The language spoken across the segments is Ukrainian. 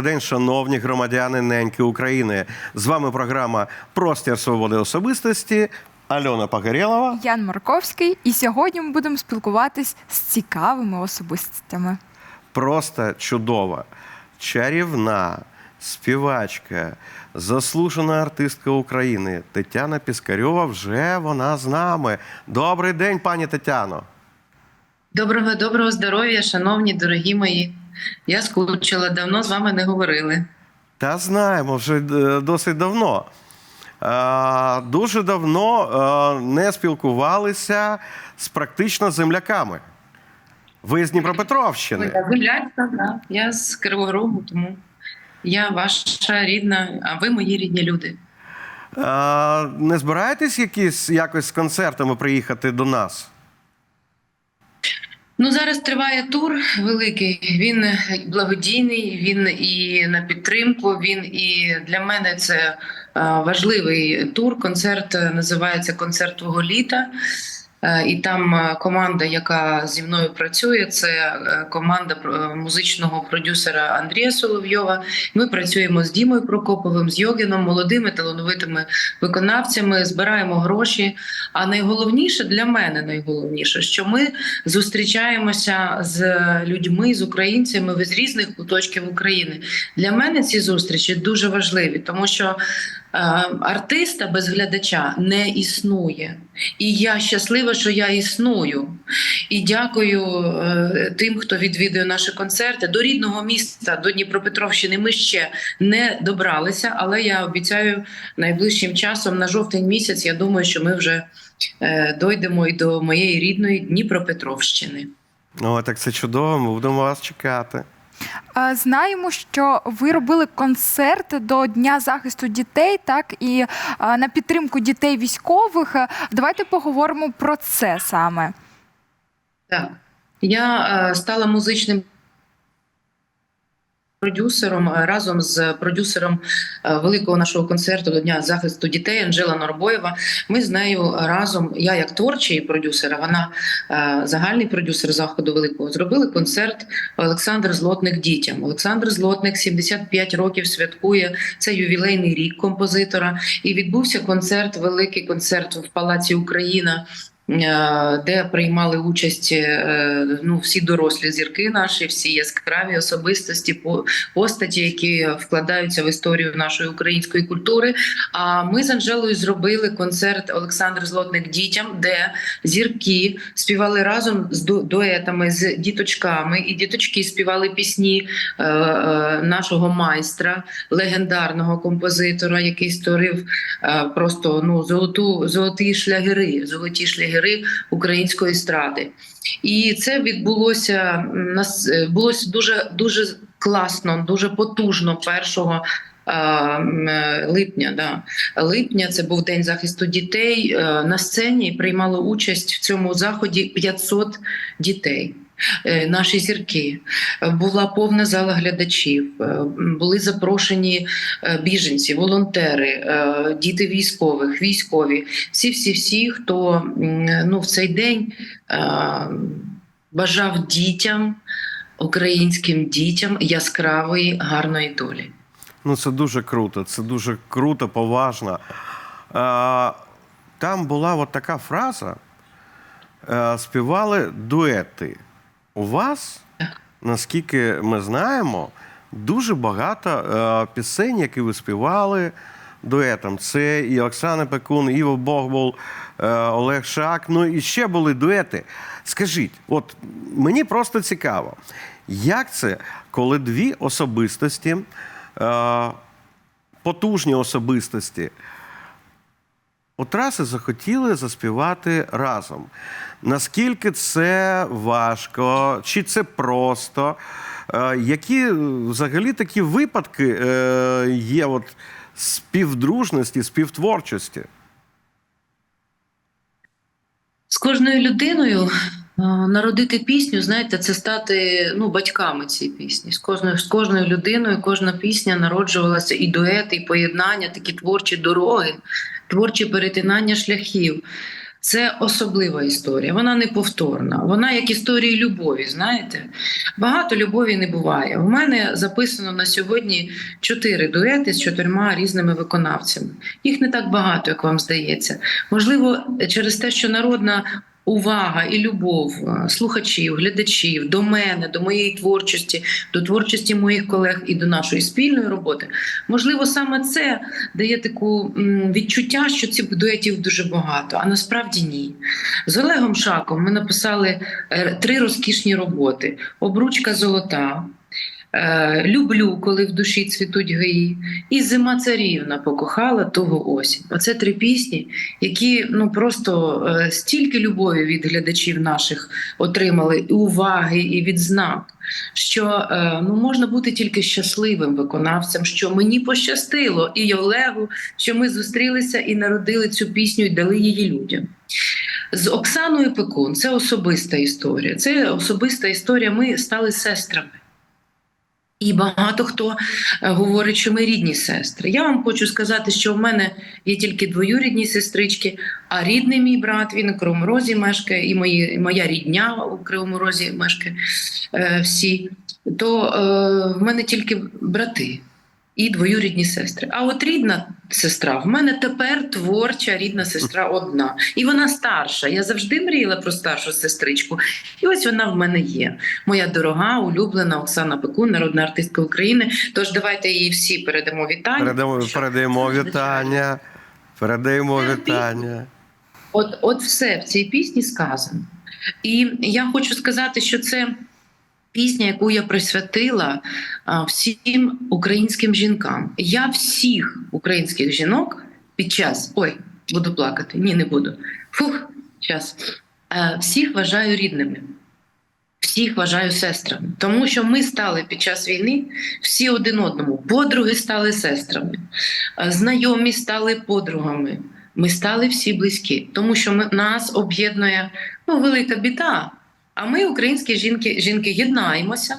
Добрий день, шановні громадяни неньки України. З вами програма Простір свободи особистості. Альона Погорєлова. Ян Марковський, і сьогодні ми будемо спілкуватись з цікавими особистостями. Просто чудова, чарівна співачка, заслужена артистка України Тетяна Піскарьова. Вже вона з нами. Добрий день, пані Тетяно. Доброго доброго здоров'я, шановні, дорогі мої. Я скучила, давно з вами не говорили. Та знаємо вже е, досить давно. Дуже давно е, не спілкувалися з практично земляками. Ви з Дніпропетровщини. Я землячка, да. я з Кривого Рогу, тому я ваша рідна, а ви мої рідні люди. Не збираєтесь якісь якось з концертами приїхати до нас? Ну зараз триває тур великий. Він благодійний, він і на підтримку. Він і для мене це е, важливий тур. Концерт е, називається Концерт твого літа. Е, І там е, команда, яка зі мною працює, це е, команда музичного продюсера Андрія Соловйова. Ми працюємо з Дімою Прокоповим, з Йогіном, молодими талановитими виконавцями, збираємо гроші. А найголовніше для мене найголовніше, що ми зустрічаємося з людьми, з українцями з різних куточків України. Для мене ці зустрічі дуже важливі, тому що артиста без глядача не існує. І я щаслива, що я існую. І дякую е, тим, хто відвідує наші концерти. До рідного міста, до Дніпропетровщини, ми ще не добралися, але я обіцяю найближчим часом на жовтень місяць. Я думаю, що ми вже е, дойдемо і до моєї рідної Дніпропетровщини. О, так це чудово, ми будемо вас чекати. Е, Знаємо, що ви робили концерт до Дня захисту дітей, так і е, на підтримку дітей військових. Е, Давайте поговоримо про це саме. Так, я стала музичним продюсером е, разом з продюсером е, великого нашого концерту до Дня захисту дітей Анжела Норбоєва. Ми з нею разом, я як творчий продюсер, вона е, загальний продюсер заходу великого, зробили концерт Олександр Злотник дітям. Олександр Злотник 75 років святкує це ювілейний рік композитора. І відбувся концерт, великий концерт в Палаці Україна. Е, Де приймали участь е, ну всі дорослі зірки наші, всі яскраві особистості, по- постаті, які вкладаються в історію нашої української культури. А ми з Анжелою зробили концерт Олександр Злотник дітям, де зірки співали разом з ду- дуетами з діточками, і діточки співали пісні е, нашого майстра, легендарного композитора, який створив просто ну золоту золоті шлягери, золоті шлягери української естради. І це відбулося нас е, булося дуже дуже класно, дуже потужно першого. е, Липня, да. липня це був день захисту дітей. Е, На сцені приймало участь в цьому заході 500 дітей. Е, Наші зірки Е, була повна зала глядачів, е, були запрошені біженці, волонтери, діти військових, військові, всі, всі, всі, хто ну в цей день бажав дітям, українським дітям яскравої гарної долі. Ну, це дуже круто, це дуже круто, поважно. Там була от така фраза: співали дуети. У вас, наскільки ми знаємо, дуже багато е, пісень, які ви співали дуетом. Це і Оксана Пекун, Іво Богбол, е, Олег Шак. Ну і ще були дуети. Скажіть, от мені просто цікаво, як це, коли дві особистості, е, потужні особистості, от раз і захотіли заспівати разом. Наскільки це важко, чи це просто? Е, Які взагалі такі випадки е, є от співдружності, співтворчості? З кожною людиною народити пісню, знаєте, це стати ну, батьками цієї пісні. З кожною, з кожною людиною кожна пісня народжувалася і дуети, і поєднання, такі творчі дороги, творчі перетинання шляхів. Це особлива історія, вона неповторна. Вона як історії любові. Знаєте, багато любові не буває. У мене записано на сьогодні чотири дуети з чотирма різними виконавцями. Їх не так багато, як вам здається. Можливо, через те, що народна увага і любов е, слухачів, глядачів до мене, до моєї творчості, до творчості моїх колег і до нашої спільної роботи. Можливо, саме це дає таку відчуття, що цих дуетів дуже багато, а насправді ні. З Олегом Шаком ми написали е, три розкішні роботи: Обручка золота. Е, Люблю, коли в душі цвітуть гаї, і зима царівна покохала того осінь. Оце три пісні, які ну просто е, стільки любові від глядачів наших отримали, і уваги, і відзнак, що е, ну можна бути тільки щасливим виконавцем, що мені пощастило, і Олегу, що ми зустрілися і народили цю пісню і дали її людям. З Оксаною Пекун це особиста історія. Це особиста історія. Ми стали сестрами. І багато хто е, говорить, що ми рідні сестри. Я вам хочу сказати, що в мене є тільки двоюрідні сестрички, а рідний мій брат він у Кривому Розі мешкає, і мої, моя рідня у Кривому Розі мешкає е, всі. То е, в мене тільки брати і двоюрідні сестри. А от рідна сестра в мене тепер творча рідна сестра одна. І вона старша. Я завжди мріяла про старшу сестричку. І ось вона в мене є. Моя дорога, улюблена Оксана Пекун, народна артистка України. Тож давайте їй всі передамо вітання. Передамо, Що- передаємо вітання. Передаємо вітання. От, от все в цій пісні сказано. І я хочу сказати, що це пісня, яку я присвятила всім українським жінкам. Я всіх українських жінок під час ой, буду плакати. Ні, не буду. Фух, час. Е, Всіх вважаю рідними. Всіх вважаю сестрами, тому що ми стали під час війни всі один одному. Подруги стали сестрами, е, знайомі стали подругами. Ми стали всі близькі, тому що ми, нас об'єднує ну, велика біда. А ми, українські жінки, жінки, єднаємося.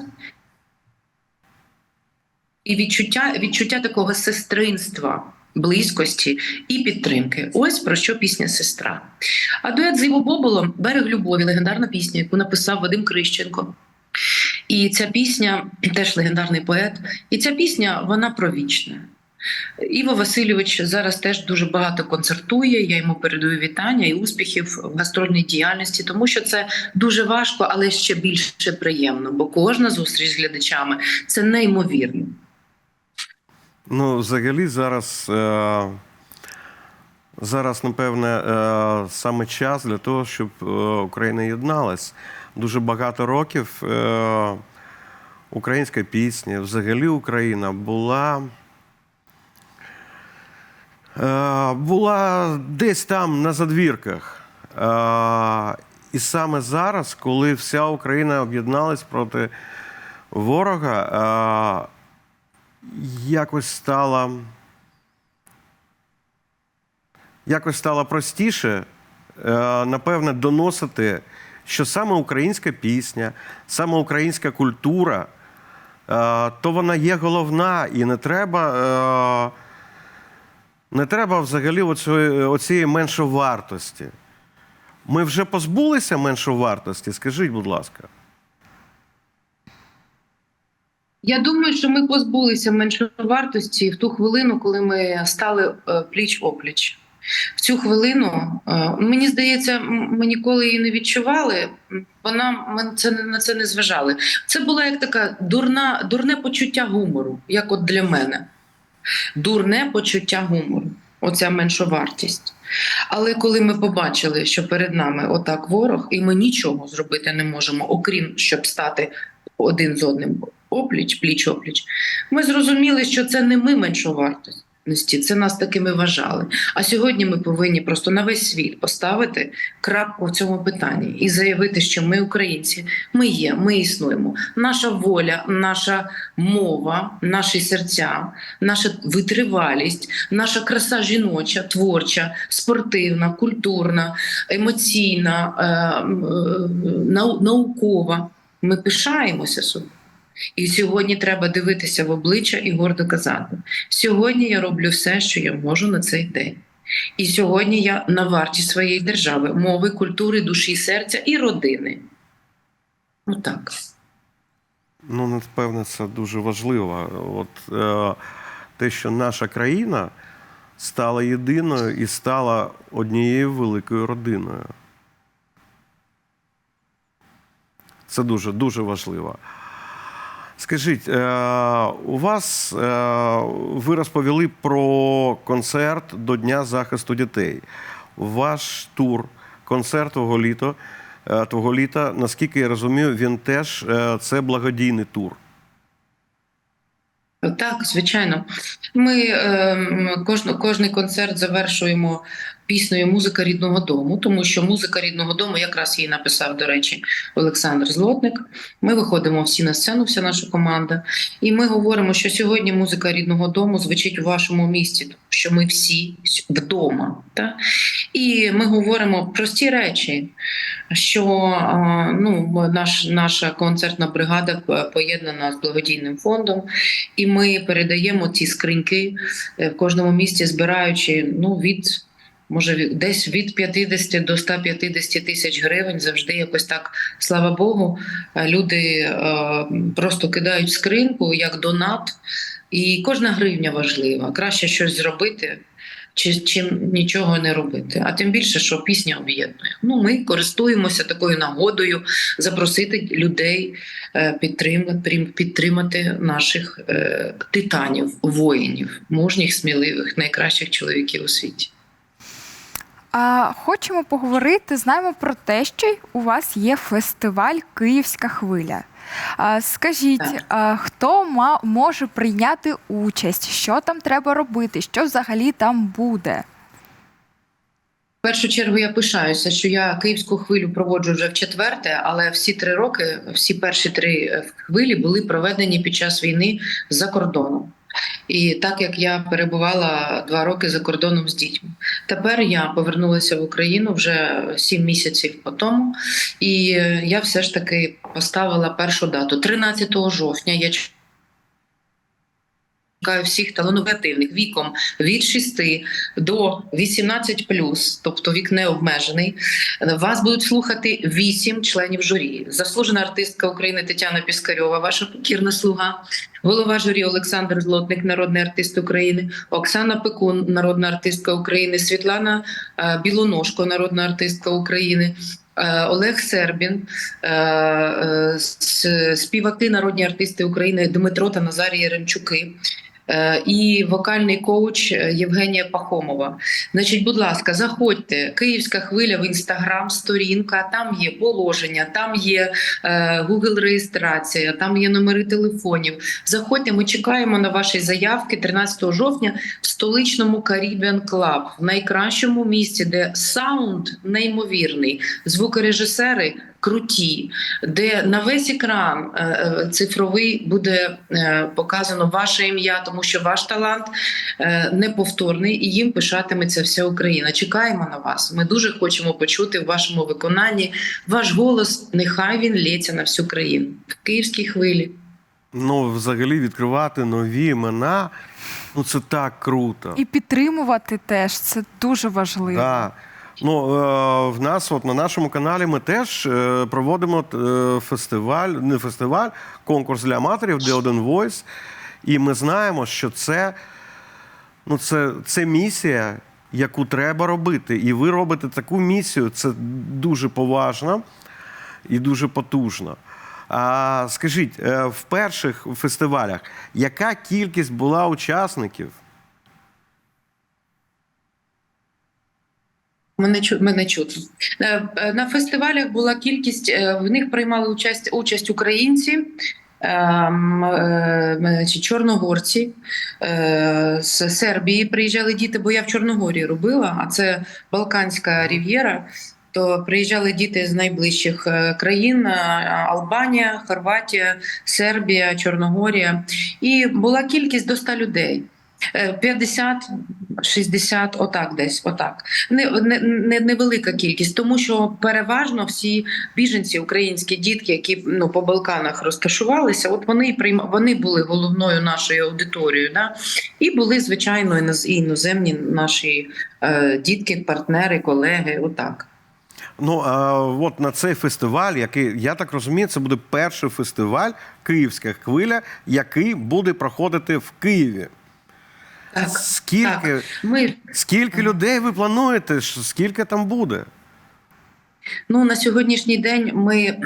І відчуття, відчуття такого сестринства, близькості і підтримки. Ось про що пісня сестра. А дует з Іво Боболом Берег любові, легендарна пісня, яку написав Вадим Крищенко. І ця пісня теж легендарний поет. І ця пісня вона про вічне. Іво Васильович зараз теж дуже багато концертує. Я йому передаю вітання і успіхів в гастрольній діяльності, тому що це дуже важко, але ще більше приємно, бо кожна зустріч з глядачами це неймовірно. Ну, взагалі, зараз, е, зараз напевне, е, саме час для того, щоб е, Україна єдналась. Дуже багато років е, українська пісня, взагалі Україна була. Е, Була десь там на задвірках. Е, І саме зараз, коли вся Україна об'єдналась проти ворога, е, якось стало. Якось стало простіше, напевне, доносити, що саме українська пісня, саме українська культура, то вона є головна, і не треба, не треба взагалі оцієї, оцієї меншовартості. Ми вже позбулися меншовартості, скажіть, будь ласка. Я думаю, що ми позбулися меншовартості в ту хвилину, коли ми стали е, пліч опліч. В цю хвилину е, мені здається, ми ніколи її не відчували. Бо нам ми це на це не зважали. Це була як така дурна, дурне почуття гумору, як от для мене. Дурне почуття гумору. Оця меншовартість. Але коли ми побачили, що перед нами отак ворог, і ми нічого зробити не можемо, окрім щоб стати один з одним опліч, пліч опліч, ми зрозуміли, що це не ми меншовартості. Це нас такими вважали. А сьогодні ми повинні просто на весь світ поставити крапку в цьому питанні і заявити, що ми українці, ми є, ми існуємо. Наша воля, наша мова, наші серця, наша витривалість, наша краса жіноча, творча, спортивна, культурна, емоційна, е, е, наукова. Ми пишаємося собі. І сьогодні треба дивитися в обличчя і гордо казати: сьогодні я роблю все, що я можу на цей день. І сьогодні я на варті своєї держави, мови, культури, душі, серця і родини. Ну так. Ну, напевне, це дуже важливо. От е, те, що наша країна стала єдиною і стала однією великою родиною. Це дуже дуже важливо. Скажіть, е, у вас е, ви розповіли про концерт до Дня захисту дітей. Ваш тур, концерт твого літа, е, твого літа, наскільки я розумію, він теж це благодійний тур. Так, звичайно. Ми е, кожен, кожний концерт завершуємо піснею Музика рідного дому, тому що музика рідного дому якраз її написав, до речі, Олександр Злотник. Ми виходимо всі на сцену, вся наша команда, і ми говоримо, що сьогодні музика рідного дому звучить у вашому місті, тому що ми всі вдома. Та? І ми говоримо прості речі, що ну, наш, наша концертна бригада е, поєднана з благодійним фондом. І ми передаємо ці скриньки е, в кожному місті, збираючи ну від може десь від 50 до 150 тисяч гривень. Завжди якось так, слава Богу, е, люди е, просто кидають в скриньку як донат, і кожна гривня важлива. Краще щось зробити. Чи чим нічого не робити, а тим більше, що пісня об'єднує. Ну, ми користуємося такою нагодою запросити людей е, підтримати, підтримати наших титанів, воїнів, мужніх, сміливих, найкращих чоловіків у світі. А хочемо поговорити. Знаємо про те, що у вас є фестиваль Київська хвиля. А, скажіть, а, хто ма- може прийняти участь? Що там треба робити? Що взагалі там буде? В першу чергу я пишаюся, що я київську хвилю проводжу вже в четверте, але всі три роки, всі перші три е, хвилі були проведені під час війни за кордоном. І так як я перебувала два роки за кордоном з дітьми, тепер я повернулася в Україну вже сім місяців по тому, і я все ж таки поставила першу дату 13 жовтня. Я всіх талановитих віком від 6 до 18 тобто вік не обмежений. Вас будуть слухати вісім членів журі. Заслужена артистка України Тетяна Піскарьова, ваша покірна слуга, голова журі Олександр Злотник, народний артист України, Оксана Пекун, народна артистка України, Світлана е, Білоножко, народна артистка України. е, Олег Сербін, е, співаки, народні артисти України Дмитро та Назарій Яремчуки, і вокальний коуч е, Євгенія Пахомова. Значить, будь ласка, заходьте. Київська хвиля в інстаграм, сторінка. Там є положення, там є е, Google реєстрація, там є номери телефонів. Заходьте, ми чекаємо на ваші заявки 13 жовтня в столичному Caribbean Club, в найкращому місці, де саунд неймовірний, звукорежисери круті, де на весь екран е, е, цифровий буде е, показано ваше ім'я, тому що ваш талант неповторний і їм пишатиметься вся Україна. Чекаємо на вас. Ми дуже хочемо почути в вашому виконанні ваш голос. Нехай він лється на всю країну в київській хвилі. Ну, взагалі, відкривати нові імена, ну це так круто. І підтримувати теж це дуже важливо. Да. Ну, е, в нас, от на нашому каналі, ми теж е, проводимо е, фестиваль, не фестиваль, конкурс для аматорів, де один Voice. І ми знаємо, що це, ну, це, це місія, яку треба робити. І ви робите таку місію, це дуже поважно і дуже потужно. А скажіть, в перших фестивалях яка кількість була учасників? Мене чу мене чути. Е, е, На фестивалях була кількість, е, в них приймали участь, участь українці. ем, Чорногорці з Сербії приїжджали діти, бо я в Чорногорії робила, а це Балканська рів'єра. То приїжджали діти з найближчих країн: Албанія, Хорватія, Сербія, Чорногорія. І була кількість до 100 людей. Е, 50, 60, отак десь, отак. Не, не, не, невелика кількість, тому що переважно всі біженці, українські дітки, які ну, по Балканах розташувалися, от вони прийма, вони були головною нашою аудиторією. Да? І були, звичайно, іноземні наші е, дітки, партнери, колеги. Отак. Ну, а от на цей фестиваль, який, я так розумію, це буде перший фестиваль Київська хвиля, який буде проходити в Києві. Так, Скільки, так. Ми скільки людей ви плануєте? Скільки там буде? Ну на сьогоднішній день ми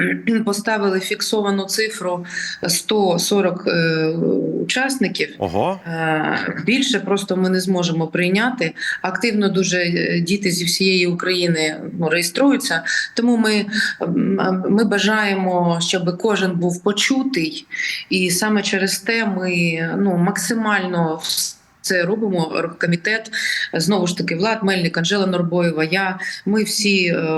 поставили фіксовану цифру 140 е, учасників. Ого. Е, Більше просто ми не зможемо прийняти. Активно дуже е, діти зі всієї України ну, реєструються. Тому ми, ми бажаємо, щоб кожен був почутий, і саме через те ми ну, максимально це робимо. Оргкомітет знову ж таки Влад Мельник, Анжела Норбоєва. Я ми всі е,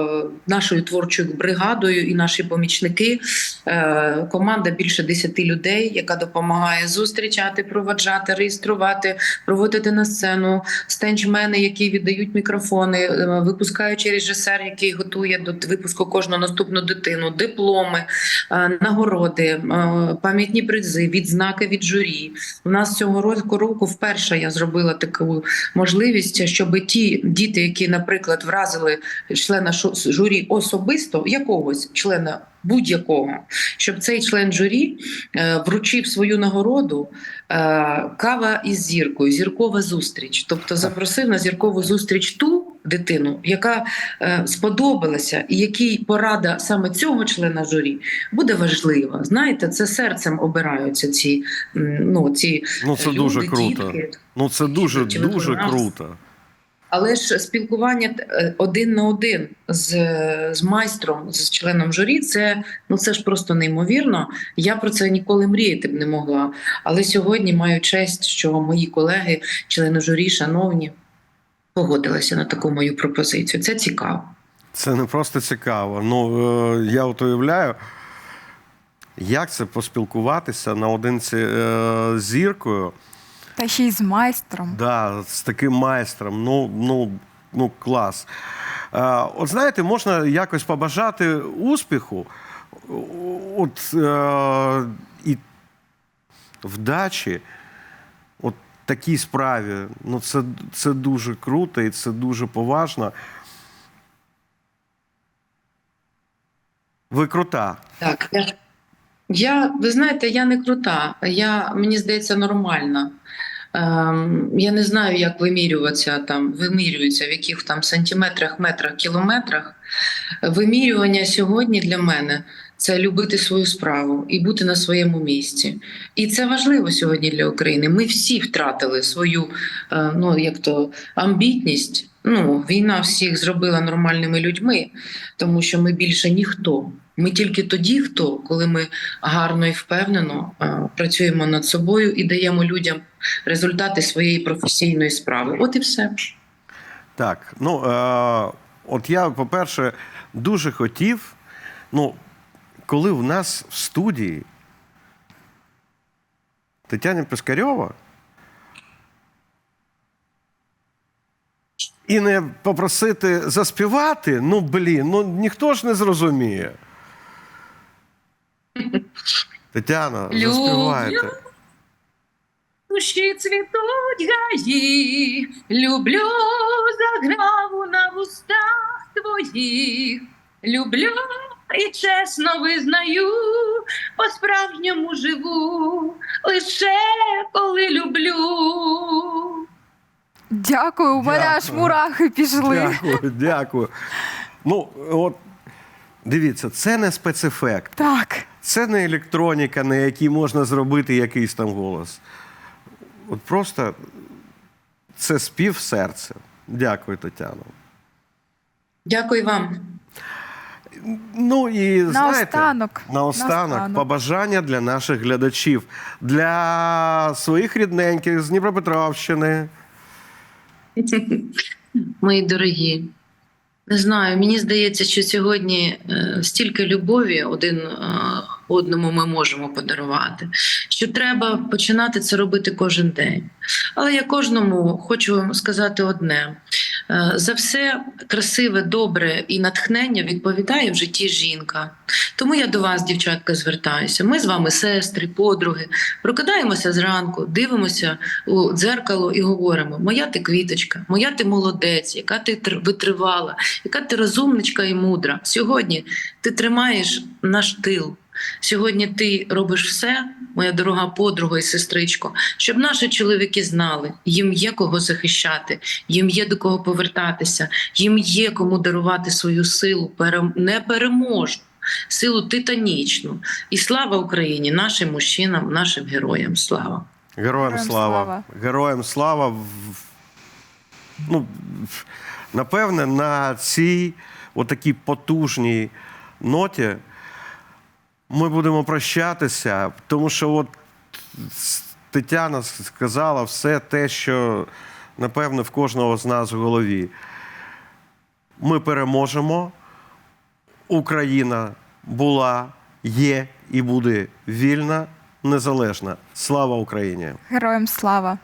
нашою творчою бригадою і наші помічники. Е, команда більше 10 людей, яка допомагає зустрічати, проваджати, реєструвати, проводити на сцену стенджмени, які віддають мікрофони, е, випускаючий режисер, який готує до випуску кожну наступну дитину, дипломи, е, нагороди, пам'ятні призи, відзнаки від журі. У нас цього року року вперше я зробила таку можливість, щоб ті діти, які, наприклад, вразили члена журі особисто, якогось члена будь-якого, щоб цей член журі е, вручив свою нагороду е, кава із зіркою, зіркова зустріч. Тобто запросив на зіркову зустріч ту дитину, яка е, сподобалася, і якій порада саме цього члена журі буде важлива. Знаєте, це серцем обираються ці, ну, ці Ну це люди, дуже круто. дітки. Ну це дуже, Чи дуже круто. Але ж спілкування е, один на один з, з майстром, з членом журі, це ну це ж просто неймовірно. Я про це ніколи мріяти б не могла. Але сьогодні маю честь, що мої колеги, члени журі, шановні, погодилися на таку мою пропозицію. Це цікаво. Це не просто цікаво. Ну е, я от уявляю, як це поспілкуватися наодинці е, з зіркою. Та ще й з майстром. Да, з таким майстром. Ну, ну, ну клас. Е, от знаєте, можна якось побажати успіху. От е, і вдачі, такій справі. Ну, це, це дуже круто і це дуже поважно. Ви крута. Так, я, ви знаєте, я не крута. Я мені здається нормальна. Ем, я не знаю, як вимірюватися там, вимірюється в яких там сантиметрах, метрах, кілометрах. Вимірювання сьогодні для мене це любити свою справу і бути на своєму місці. І це важливо сьогодні для України. Ми всі втратили свою е, ну як то амбітність. Ну, війна всіх зробила нормальними людьми, тому що ми більше ніхто. Ми тільки тоді, хто, коли ми гарно і впевнено е, працюємо над собою і даємо людям результати своєї професійної справи. От і все. Так, ну е, от я, по-перше, дуже хотів, ну, коли в нас в студії Тетяна Пискарьова, і не попросити заспівати, ну блін, ну ніхто ж не зрозуміє. Тетяна, заспівайте. Душі цвітуть гаї, люблю заграву на вустах твоїх. Люблю і чесно визнаю, по-справжньому живу, лише коли люблю. Дякую, у мене аж Дякую. мурахи пішли. Дякую, дякую. Ну, от дивіться, це не спецефект. Так. Це не електроніка, на якій можна зробити якийсь там голос. От просто це спів серця. Дякую, Тетяно. Дякую вам. Ну і знаєте, Наостанок. наостанок побажання для наших глядачів, для своїх рідненьких з Дніпропетровщини. Мої дорогі, Не знаю, мені здається, що сьогодні е, стільки любові один е, одному ми можемо подарувати, що треба починати це робити кожен день. Але я кожному хочу вам сказати одне: за все красиве, добре і натхнення відповідає в житті жінка. Тому я до вас, дівчатка, звертаюся. Ми з вами сестри, подруги, прокидаємося зранку, дивимося у дзеркало і говоримо: Моя ти квіточка, моя ти молодець, яка ти витривала, яка ти розумничка і мудра. Сьогодні ти тримаєш наш тил. Сьогодні ти робиш все, моя дорога подруга і сестричко, щоб наші чоловіки знали, їм є кого захищати, їм є до кого повертатися, їм є кому дарувати свою силу, непереможну, силу титанічну. І слава Україні, нашим мужчинам, нашим героям. Слава! Героям Героям слава. слава. Героям слава. Ну, напевне, на цій отакій потужній ноті ми будемо прощатися, тому що от Тетяна сказала все те, що напевне в кожного з нас в голові. Ми переможемо. Україна була, є і буде вільна, незалежна. Слава Україні! Героям слава!